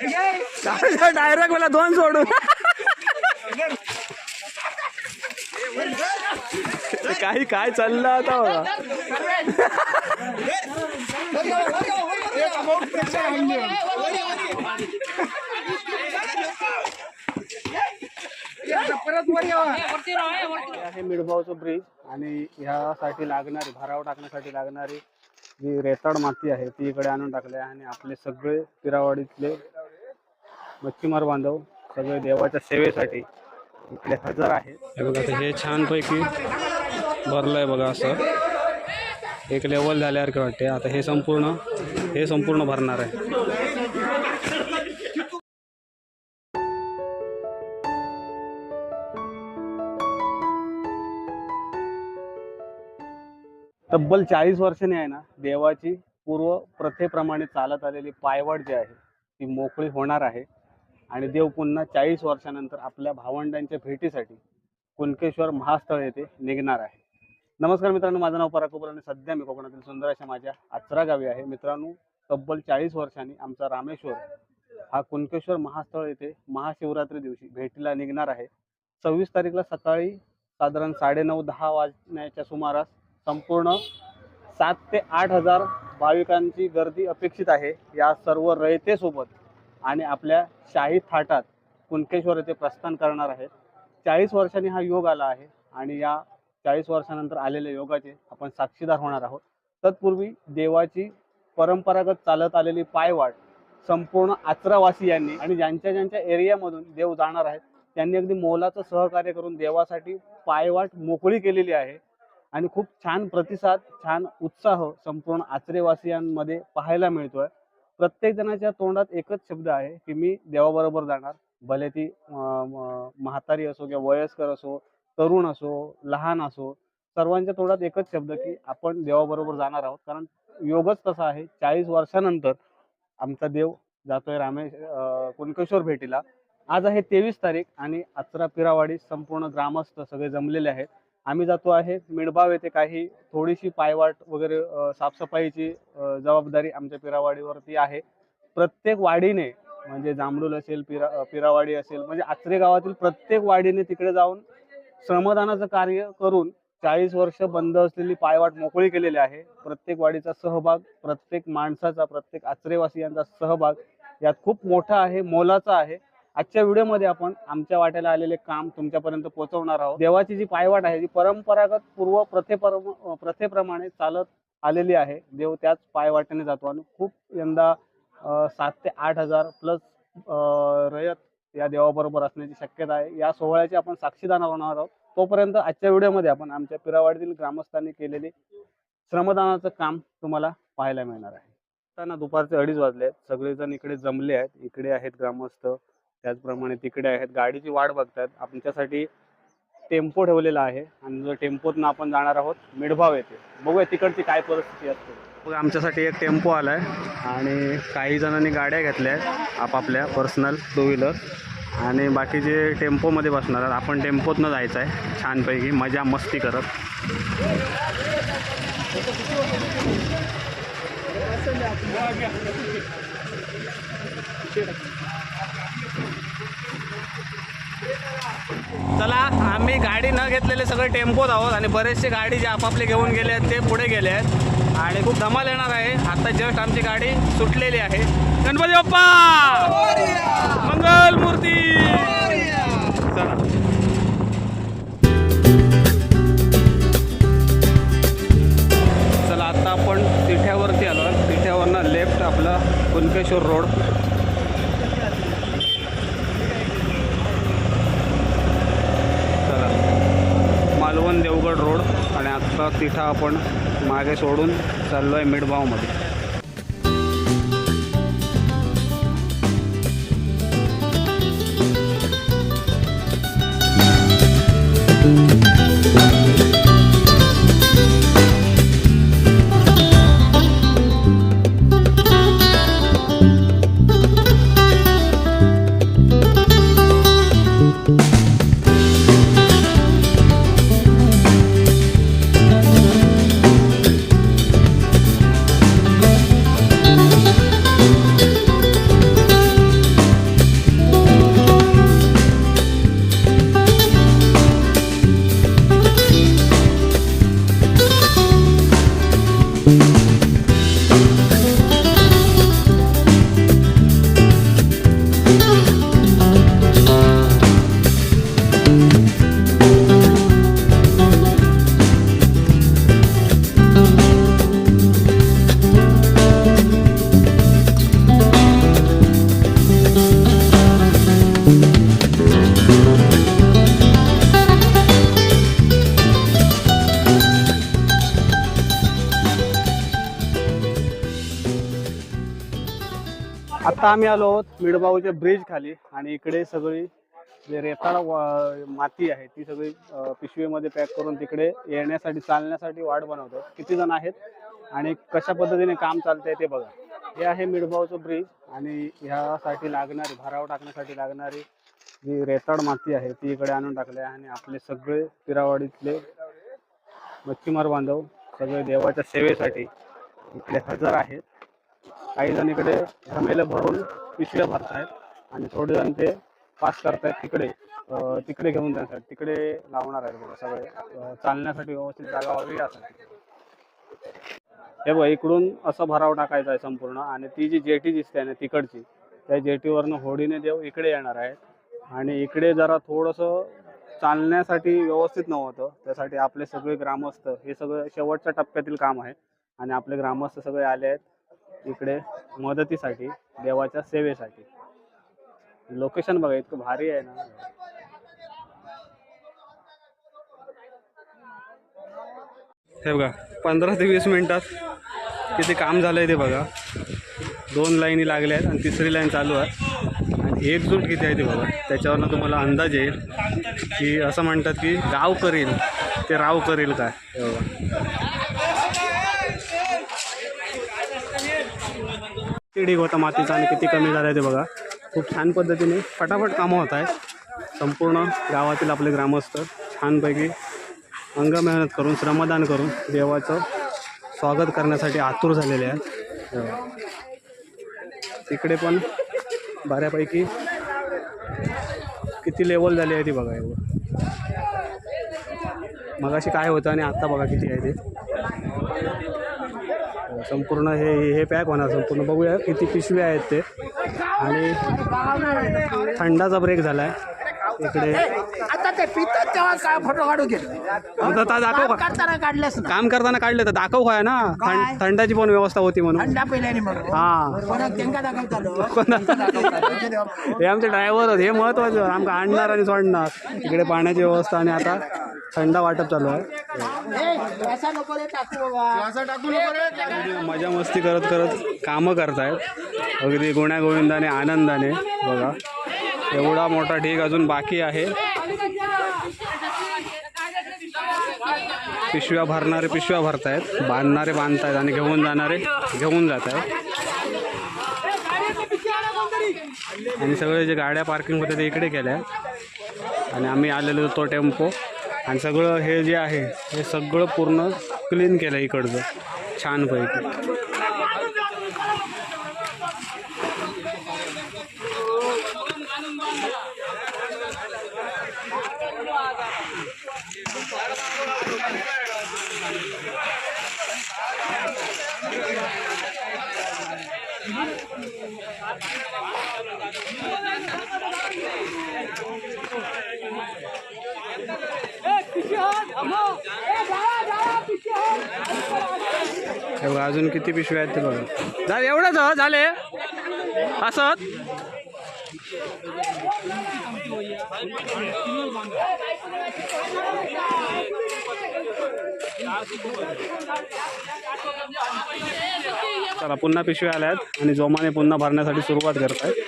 Direct मला दोन सोडून. काही काय चाललं आता हे मिडभावचं ब्रिज आणि ह्यासाठी लागणारी भराव टाकण्यासाठी लागणारी जी रेताड माती आहे ती इकडे आणून टाकली आहे आणि आपले सगळे पिरावाडीतले मच्छीमार बांधव सगळे देवाच्या सेवेसाठी इकडे हजर आहेत. हे बघा आता हे छानपैकी भरलंय बघा असं. एक लेवल झाल्यासारखे वाटते आता हे संपूर्ण हे संपूर्ण भरणार आहे. तब्बल चाळीस वर्षांनी आहे ना देवाची पूर्व प्रथेप्रमाणे चालत आलेली पायवाट जी आहे ती मोकळी होणार आहे. आणि देव पुन्हा चाळीस वर्षानंतर आपल्या भावंडांच्या भेटीसाठी कुणकेश्वर महास्थळ येथे निघणार आहे. नमस्कार मित्रांनो माझं नाव पराकोबर आणि सध्या मी कोकणातील सुंदर अशा माझ्या आचरा गावी आहे. मित्रांनो तब्बल चाळीस वर्षांनी आमचा रामेश्वर हा कुणकेश्वर महास्थळ येथे महाशिवरात्री दिवशी भेटीला निघणार आहे. सव्वीस तारीखला सकाळी साधारण साडेनऊ दहा वाजण्याच्या सुमारास संपूर्ण सात ते आठ हजार भाविकांची गर्दी अपेक्षित आहे. या सर्व रयतेसोबत आणि आपल्या शाही थाटात कुणकेश्वर येथे प्रस्थान करणार आहेत. चाळीस वर्षांनी हा योग आला आहे आणि या चाळीस वर्षानंतर आलेल्या योगाचे आपण साक्षीदार होणार आहोत. तत्पूर्वी देवाची परंपरागत चालत आलेली पायवाट संपूर्ण आचरावासियांनी आणि ज्यांच्या ज्यांच्या एरियामधून देव जाणार आहेत त्यांनी अगदी मोलाचं सहकार्य करून देवासाठी पायवाट मोकळी केलेली आहे. आणि खूप छान प्रतिसाद छान उत्साह संपूर्ण आचरेवासियांमध्ये पाहायला मिळतोय. प्रत्येक जणाच्या तोंडात एकच शब्द आहे की मी देवाबरोबर जाणार. भले ती म्हातारी असो किंवा वयस्कर असो तरुण असो लहान असो सर्वांच्या तोंडात एकच शब्द की आपण देवाबरोबर जाणार आहोत. कारण योगच तसा आहे. चाळीस वर्षानंतर आमचा देव जातोय रामेश कुणकेश्वर भेटीला. आज आहे तेवीस तारीख आणि आचरा पिरावाडी संपूर्ण ग्रामस्थ सगळे जमलेले आहेत. आम्ही जातो आहे मिडबाव येथे काही थोडीशी पायवाट वगैरे साफसफाईची जबाबदारी आमच्या पिरावाडीवरती आहे. प्रत्येक वाडीने म्हणजे जांभळूल असेल पिरा पिरावाडी असेल म्हणजे आचरे गावातील प्रत्येक वाडीने तिकडे जाऊन श्रमदानाचं कार्य करून चाळीस वर्ष बंद असलेली पायवाट मोकळी केलेली आहे. प्रत्येक वाडीचा सहभाग प्रत्येक माणसाचा प्रत्येक आचरेवासियांचा सहभाग यात खूप मोठा आहे मोलाचा आहे. आजच्या व्हिडिओमध्ये आपण आमच्या वाट्याला आलेले काम तुमच्यापर्यंत पोहोचवणार आहोत. देवाची जी पायवाट आहे जी परंपरागत पूर्व प्रथेपरम प्रथेप्रमाणे चालत आलेली आहे देव त्याच पायवाटेने जातो आणि खूप यंदा सात ते आठ हजार प्लस रयत या देवाबरोबर असण्याची शक्यता आहे. या सोहळ्याचे आपण साक्षीदान होणार आहोत. तोपर्यंत आजच्या व्हिडिओमध्ये आपण आमच्या पिरावाडीतील ग्रामस्थांनी केलेले श्रमदानाचं काम तुम्हाला पाहायला मिळणार आहे. त्यांना दुपारचे अडीच वाजले आहेत. सगळेजण इकडे जमले आहेत. इकडे आहेत ग्रामस्थ. त्याचप्रमाणे तिकडे आहेत. गाडीची वाट बघतात आमच्यासाठी टेम्पो ठेवलेला आहे. आणि जर टेम्पोतनं आपण जाणार आहोत मिडभाव येते बघूया तिकडची काय परिस्थिती असते. बघा आमच्यासाठी एक टेम्पो आलाय. आणि काही जणांनी गाड्या घेतल्या आहेत आपापल्या पर्सनल टू व्हीलर. आणि बाकीचे टेम्पोमध्ये बसणार आहेत आपण टेम्पोतनं जायचं आहे. छानपैकी मजा मस्ती करत. चला आम्ही गाडी न घेतलेले सगळे टेम्पोत आहोत आणि बरेचसे गाडी जे आपापले घेऊन गेले आहेत ते पुढे गेले आहेत. आणि खूप धमाल येणार आहे. आता जस्ट आमची गाडी सुटलेली आहे. गणपती बाप्पा! मंगल मूर्ती चला. चला आता आपण तिठ्यावरती आलो. तिठ्यावरनं लेफ्ट आपला कुणकेश्वर रोड चला मालवण देवगड रोड आणि तिथं आपण मागे सोडून चाललो आहे मिडभावमध्ये आम्ही आलो आहोत मिडबाऊच्या ब्रिज खाली आणि इकडे सगळी जे रेताळ वा- माती आहे ती सगळी पिशवीमध्ये पॅक करून तिकडे येण्यासाठी चालण्यासाठी वाट बनवतो किती जण आहेत आणि कशा पद्धतीने काम चालतंय ते बघा. हे आहे मिडबावचं ब्रिज आणि ह्यासाठी लागणारी भराव टाकण्यासाठी लागणारी जी रेताळ माती आहे ती इकडे आणून टाकली आहे आणि आपले सगळे पिरावाडीतले मच्छीमार बांधव सगळे देवाच्या सेवेसाठी इकडे हजर आहेत. काही जण इकडे जमेले भरून पिशव्या भरतायत आणि थोडे जण ते पास करतायत तिकडे. तिकडे घेऊन जातात. तिकडे लावणार आहेत बघा सगळे. चालण्यासाठी व्यवस्थित जागा व्हावी यासाठी हे बघा इकडून असं भराव टाकायचा आहे संपूर्ण आणि ती जी जेटी दिसते ना तिकडची त्या जेटीवरनं होडीने देव इकडे येणार आहेत. आणि इकडे जरा थोडंसं चालण्यासाठी व्यवस्थित नव्हतं. त्यासाठी आपले सगळे ग्रामस्थ हे सगळं शेवटच्या टप्प्यातील काम आहे. आणि आपले ग्रामस्थ सगळे आले आहेत. इकडे मदतीसाठी देवाच्या सेवेसाठी. लोकेशन बघा इतकं भारी आहे ना. हे बघा पंधरा ते वीस मिनिटात किती काम झालंय ते बघा. दोन लाईनी लागल्या आहेत आणि तिसरी लाईन चालू आहे. आणि एकजूट किती आहे ते बघा. त्याच्यावरनं तुम्हाला अंदाज येईल की असं म्हणतात की गाव करील ते राव करेल काय. हे बघा. किती ढीग होता मातीचा आणि किती कमी झालं ते बघा. खूप छान पद्धतीने फटाफट कामं होत आहेत. संपूर्ण गावातील आपले ग्रामस्थ छानपैकी अंग मेहनत करून श्रमदान करून देवाचं स्वागत करण्यासाठी आतुर झालेले आहेत. तिकडे पण बऱ्यापैकी किती लेवल झाली आहे ती बघा. एवढं मगाशी काय होतं आणि आत्ता बघा किती आहे ते. संपूर्ण हे हे पॅक होणार संपूर्ण. बघूया किती पिशव्या आहेत ते. आणि थंडाचा ब्रेक झाला आहे इकडे. आता ते पितात तेव्हा काय फोटो काढू गेलो आता ता- दाखव का? करताना काढलेच ना. काम करताना काढले तर दाखव काय ना? थंड- थंडाची पण व्यवस्था होती म्हणून. थंडा पहिल्याने म्हणून. हा. परत दाखवतालो हे आमचे ड्रायव्हर हे महत्वाचं आमका आणणार आणि सोडणार. इकडे पाण्याची व्यवस्था आणि आता थंड वाटप चालू आहे. असा नको रे टाकू बाबा. मजा मस्ती करत करत कामं करतायत. अगदी गुण्या गोविंदाने आनंदाने. बघा. एवढा मोठा ढीग अजून बाकी आहे. पिशव्या भरणारे पिशव्या भरतायत. बांधणारे बांधतायत आणि घेऊन जाणारे घेऊन जात आहेत आणि सगळे जे गाड्या पार्किंग होते ते इकडे केल्या आणि आम्ही आलेलो तो टेम्पो. आणि सगळं हे जे आहे हे सगळं पूर्ण क्लीन केलं इकडचं. छानपैकी हे बघा अजून किती पिशव्या आहेत ते बघा. झाले एवढंच झाले? असत चला पुन्हा पिशव्या आल्या आहेत आणि जोमाने पुन्हा भरण्यासाठी सुरुवात करत आहेत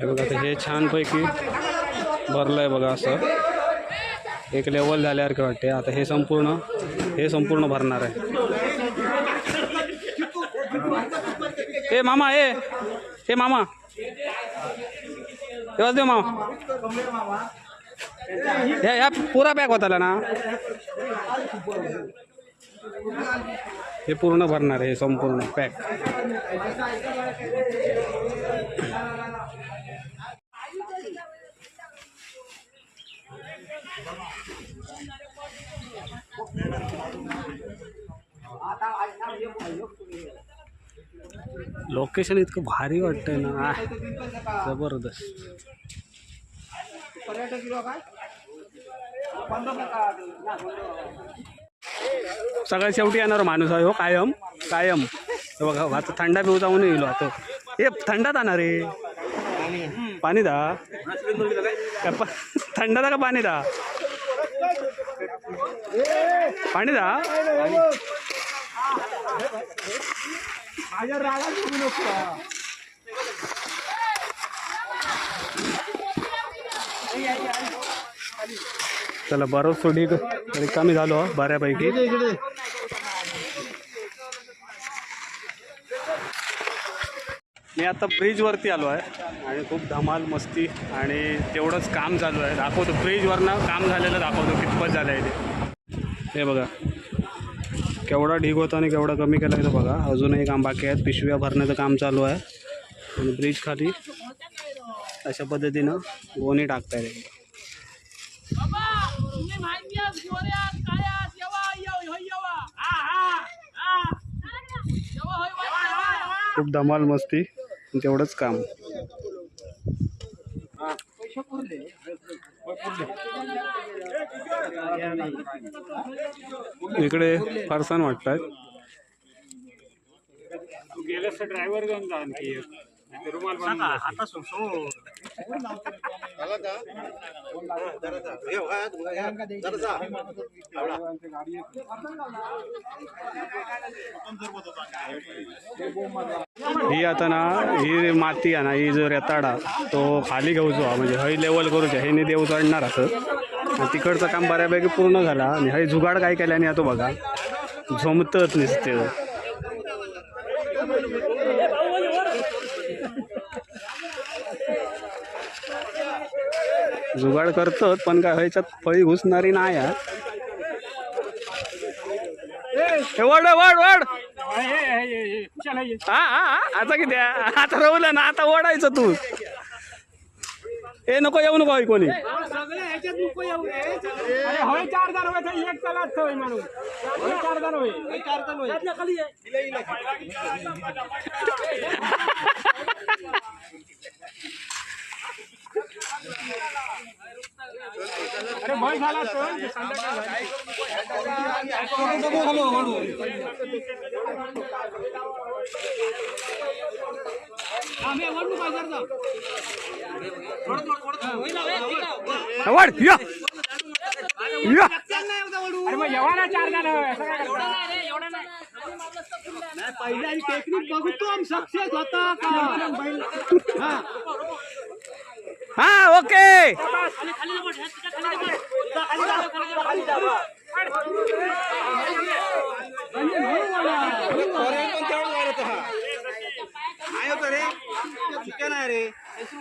हे बघा आता हे छानपैकी एक लेवल वाटते आता हे संपूर्ण हे संपूर्ण भरणार आहे. ए, मामा, ए हे मामा. तेव्हाच दे मामा. ह्या ह्या पुरा पॅक होताला ना. हे पूर्ण भरणार आहे संपूर्ण पॅक लोकेशन इतकं भारी वाटतंय ना. ज़बरदस्त. सगळ्यात शेवटी येणार माणूस आहे हो कायम कायम. बघा आता थंडा पिऊ जाऊन येईल आता. हे थंडात आणा रे. पाणी दा. थंड थंडा दा का पाणी दा? पाणी दा? चला बरोबर सोडी रिकामी झालो बऱ्यापैकी. मी आता ब्रिजवरती आलो आहे. आणि खूप धमाल मस्ती आणि तेवढंच काम चालू आहे. दाखवतो ब्रिजवरनं काम झालेलं दाखवतो कितपत झालं आहे ते. हे बघा. केवढा ढीग होता आणि केवढा कमी केला आहे तो बघा. अजूनही काम बाकी आहेत. पिशव्या भरण्याचं काम चालू आहे. आणि ब्रिज खाली अशा पद्धतीनं गोणी टाकता येईल बाबा तुम्ही माहिती आहे गोऱ्यात काळ्यात येवा येव होय येवा हा हा हा येवा होय वा, येवा खूप धमाल मस्ती तेवढंच काम. इकडे फरसाण वाटतात. ड्रायव्हर घेऊन जा आणखी. ही आता ना ही माती आहे ना ही जो रेताडा तो खाली घेऊचो म्हणजे हय लेवल करूचे हे देव चढणार असं. तिकडचं काम बऱ्यापैकी पूर्ण झाला आणि हय जुगाड काय केल्याने आता बघा. झोमतच नसते. जुगाड करतात पण काय ह्याच्यात फळी घुसणारी नाही आहे. वाढ वाढ वाढ. हा हा आता किती आता रवलं ना आता ओढायचं तू. ए नको येऊ नको कोणी अरे भय झाला तो. वड या. या. अरे मग एवढा ना चार जण? पहिले आम्ही टेक्निक बघतो आम्ही सक्सेस होता का? हा ओके.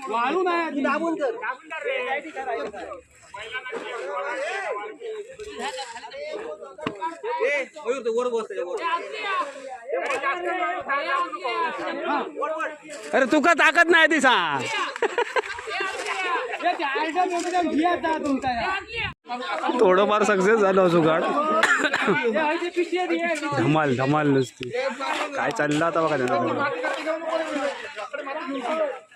वाळू नाही दाबून कर अरे तुका ताकद नाही ती सांग थोडंफार सक्सेस झालं जुगाड धमाल धमाल नुसती. काय चाललं आता बघा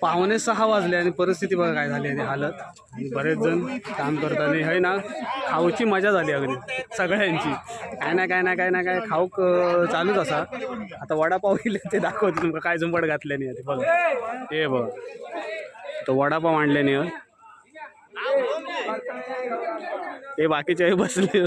पावणे सहा वाजले आणि परिस्थिती बघा काय झाली आहे हालत. आणि बरेच जण काम करताना हे ना खाऊची मजा झाली अगदी सगळ्यांची. काय ना काय ना काय ना काय खाऊक चालूच असा. आता वडापाव गेले ते दाखवते तुमका काय झुंबड घातल्याने नाही ते बघा. हे बघ. तो वडापाव आणल्याने आहे. ते बाकीचे बसले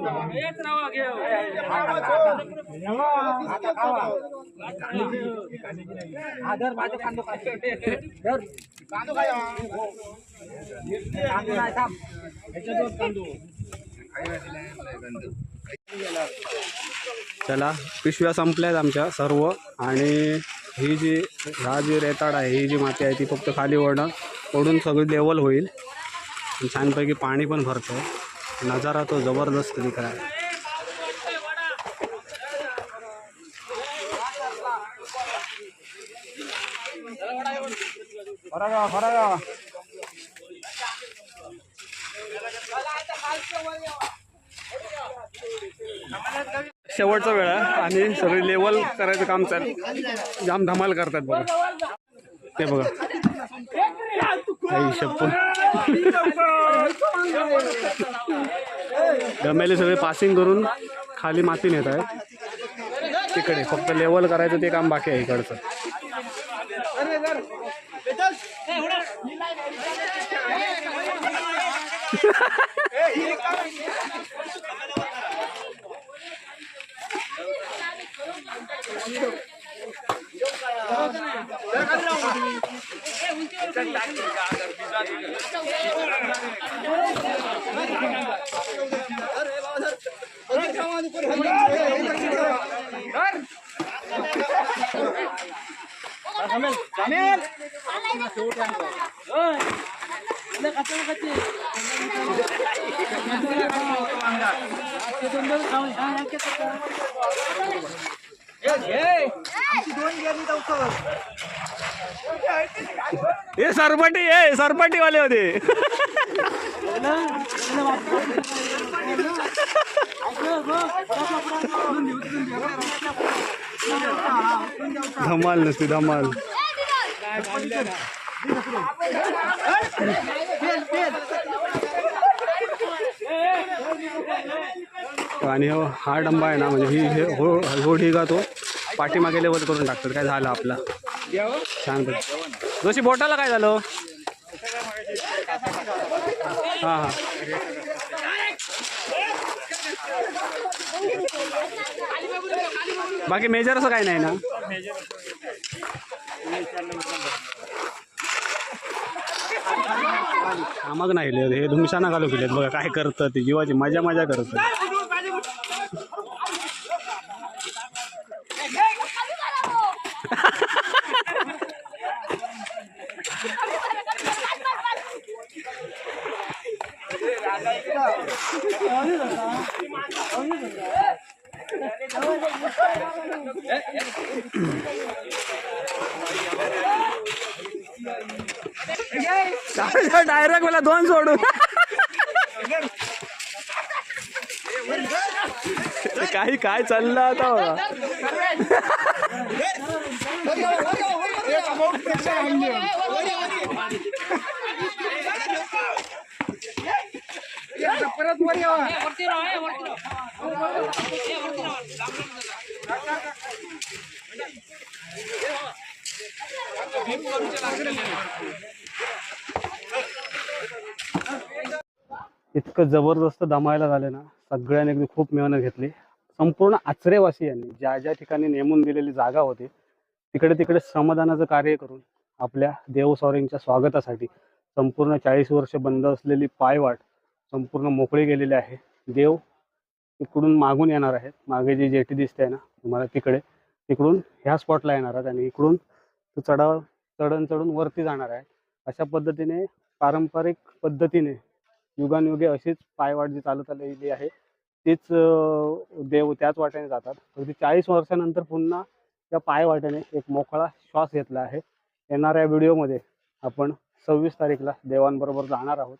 बघ येत राहा कांदो चला पिशव्या संपल्यात आमच्या सर्व. आणि ही जी हा जी रेताड आहे ही जी माती आहे ती फक्त खाली ओढणं ओढून सगळी लेवल होईल. छानपैकी पाणी पण भरतं. नजारा तो जबरदस्त दिख रहा है शेवटचा वेळ आहे आणि सगळी लेवल करायचं काम चालू. जाम धमाल करतात बघा. ते बघा. गमेले सगळे पासिंग करून खाली माती नेत आहेत. तिकडे फक्त लेवल करायचं ते काम बाकी आहे इकडचं. Kamil, Kamil. Oi. Ini kata kata. Yes, yes. Anti doing jadi tahu kalau. हे सरपटी हे सरपटी वाले होते. धमाल नसते धमाल. आणि हो- हा डंबा आहे ना म्हणजे ही हे हो हो आहे तो पाठीमागे लेवल करून टाकतात. काय झालं आपला? छान. जोशी बोटाला काय झालं? हा हा. बाकी मेजर असं काही नाही ना? आमक नाही हे धुमशाना घालू केलेत बघा काय करतं ते. जीवाची मजा मजा करत डायरेक्ट मला दोन सोडून काही काय चाललं आता बघा. वरती राहा ए, वरती राहा ए, वरती राहा इतकं जबरदस्त दमायला झालं ना. सगळ्यांनी अगदी खूप मेहनत घेतली. संपूर्ण आचरेवासी यांनी ज्या ज्या ठिकाणी नेमून दिलेली जागा होती तिकडे तिकडे श्रमदानाचं कार्य करून आपल्या देवस्वारींच्या स्वागतासाठी संपूर्ण चाळीस वर्ष बंद असलेली पायवाट संपूर्ण मोकळी गेलेली आहे. देव इकडून मागून येणार आहेत. मागे जी जेटी दिसते आहे ना तुम्हाला तिकडे तिकडून ह्या स्पॉटला येणार आहेत आणि इकडून तो चढाव चढण चढून वरती जाणार आहे. अशा पद्धतीने पारंपरिक पद्धतीने युगानयुगे अशीच पायवाट जी चालत आलेली आहे तीच देव त्याच वाट्याने जातात. अगदी चाळीस वर्षानंतर पुन्हा त्या पायवाट्याने एक मोकळा श्वास घेतला आहे. येणाऱ्या व्हिडिओमध्ये आपण सव्वीस तारीखला देवांबरोबर जाणार आहोत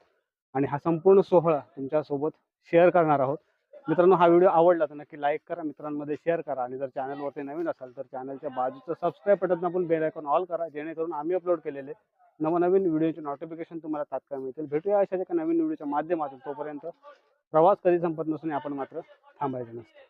आणि हा संपूर्ण सोहळा तुमच्यासोबत शेअर करणार आहोत. मित्रांनो हा व्हिडिओ आवडला तर नक्की लाईक करा मित्रांमध्ये शेअर करा आणि जर चॅनलवरती नवीन असाल तर चॅनलच्या बाजूचं सबस्क्राईब बटन आपण बेल आयकॉन ऑल करा जेणेकरून आम्ही अपलोड केलेले नवनवीन व्हिडिओचे नोटिफिकेशन तुम्हाला तात्काळ मिळतील. भेटूया अशाच एका नवीन व्हिडिओच्या माध्यमातून. तोपर्यंत प्रवास कधी संपत नसून आपण मात्र थांबायचं नसतं.